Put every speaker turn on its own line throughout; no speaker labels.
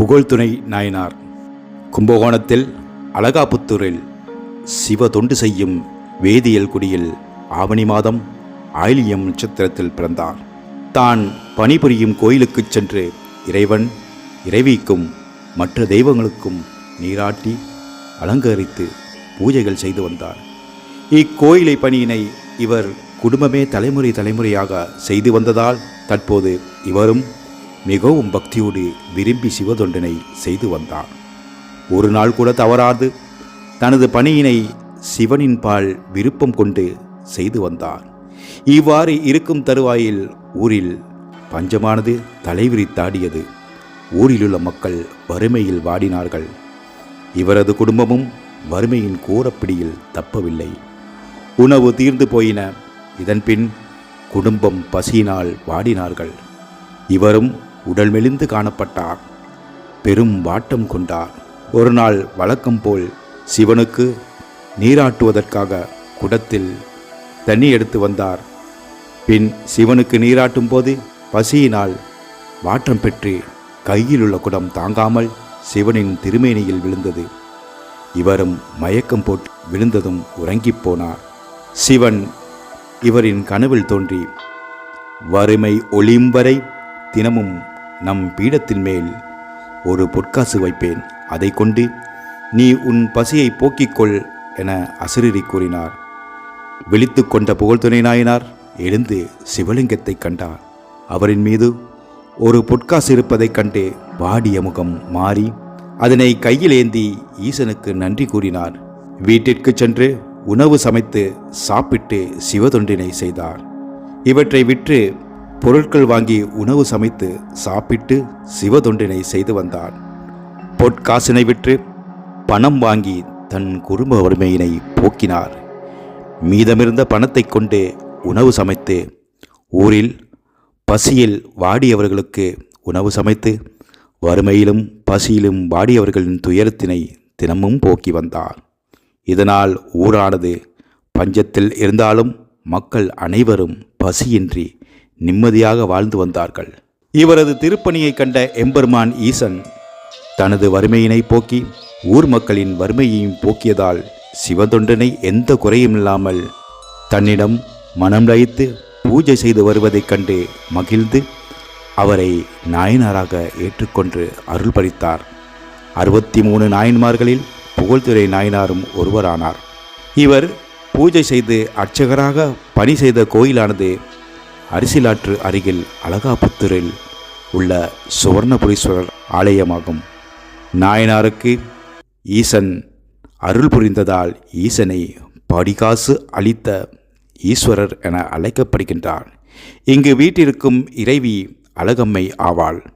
புகழ்துணை நாயனார். கும்பகோணத்தில் அழகாபுத்தூரில் சிவ தொண்டு செய்யும் வேதியியல் குடியில் ஆவணி மாதம் ஆயிலியம் நட்சத்திரத்தில் பிறந்தார். தான் பணிபுரியும் கோயிலுக்குச் சென்று இறைவன் இறைவிக்கும் மற்ற தெய்வங்களுக்கும் நீராட்டி அலங்கரித்து பூஜைகள் செய்து வந்தார். இக்கோயிலை பணியினை இவர் குடும்பமே தலைமுறை தலைமுறையாக செய்து வந்ததால் தற்போது இவரும் மிகவும் பக்தியோடு விரும்பி சிவதொண்டனை செய்து வந்தார் ஒரு நாள் கூட தவறாது தனது பணியினை சிவனின் பால் விருப்பம் கொண்டு செய்து வந்தார் இவ்வாறு இருக்கும் தருவாயில் ஊரில் பஞ்சமானது தலைவிரித்தாடியது ஊரிலுள்ள மக்கள் வறுமையில் வாடினார்கள். இவரது குடும்பமும் வறுமையின் கோரப்பிடியில் தப்பவில்லை. உணவு தீர்ந்து போயின. இதன்பின் குடும்பம் பசியினால் வாடினார்கள். இவரும் உடல் மெலிந்து காணப்பட்டார். பெரும் வாட்டம் கொண்டார். ஒரு நாள் வழக்கம் போல் சிவனுக்கு நீராட்டுவதற்காக குடத்தில் தண்ணி எடுத்து வந்தார். பின் சிவனுக்கு நீராட்டும் போது பசியினால் வாற்றம் பெற்று கையில் உள்ள குடம் தாங்காமல் சிவனின் திருமேனியில் விழுந்தது. இவரும் மயக்கம் போட்டு விழுந்ததும் உறங்கிப் போனார். சிவன் இவரின் கனவில் தோன்றி வறுமை ஒளியும் வரை தினமும் நம் பீடத்தின் மேல் ஒரு பொற்காசு வைப்பேன். அதை கொண்டு நீ உன் பசியை போக்கிக்கொள் என அசிரிரி கூறினார். விழித்து கொண்ட புகழ்துணை நாயனார் எழுந்து சிவலிங்கத்தை கண்டார். அவரின் மீது ஒரு பொற்காசு இருப்பதைக் கண்டு வாடிய முகம் மாறி அதனை கையில் ஏந்தி ஈசனுக்கு நன்றி கூறினார். வீட்டிற்கு சென்று உணவு சமைத்து சாப்பிட்டு சிவதொண்டினை செய்தார். இவற்றை விற்று பொருட்கள் வாங்கி உணவு சமைத்து சாப்பிட்டு சிவதொண்டினை செய்து வந்தான். பொற்காசினை விற்று பணம் வாங்கி தன் குடும்ப வறுமையினை போக்கினார். மீதமிருந்த பணத்தைக் கொண்டு உணவு சமைத்து ஊரில் பசியில் வாடியவர்களுக்கு உணவு சமைத்து வறுமையிலும் பசியிலும் வாடியவர்களின் துயரத்தினை தினமும் போக்கி வந்தார். இதனால் ஊரானது பஞ்சத்தில் இருந்தாலும் மக்கள் அனைவரும் பசியின்றி நிம்மதியாக வாழ்ந்து வந்தார்கள். இவரது திருப்பணியை கண்ட எம்பெருமான் ஈசன் தனது வறுமையினை போக்கி ஊர் மக்களின் வறுமையையும் போக்கியதால் சிவதொண்டனை எந்த குறையும் இல்லாமல் தன்னிடம் மனம் லயித்து பூஜை செய்து வருவதைக் கண்டு மகிழ்ந்து அவரை நாயனாராக ஏற்றுக்கொண்டு அருள் பளித்தார் அறுபத்தி மூணு நாயன்மார்களில் புகழ்துறை நாயனாரும் ஒருவரானார். இவர் பூஜை செய்து அர்ச்சகராக பணி செய்த கோயிலானது அரிசிலாற்று அருகில் அழகாபுத்தூரில் உள்ள சுவர்ணபுரீஸ்வரர் ஆலயமாகும். நாயனாருக்கு ஈசன் அருள் புரிந்ததால் ஈசனை படிகாசு அளித்த ஈஸ்வரர் என அழைக்கப்படுகின்றார். இங்கு வீட்டிற்கும் இறைவி அழகம்மை ஆவாள்.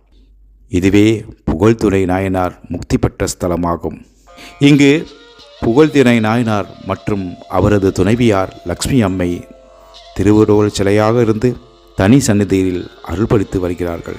இதுவே புகழ்துறை நாயனார் முக்தி பெற்ற ஸ்தலமாகும். இங்கு புகழ்திறை நாயனார் மற்றும் அவரது துணைவியார் லக்ஷ்மி அம்மை திருவுருவல் சிலையாக இருந்து தனி சந்நிதியில் அருள்படுத்தி வருகிறார்கள்.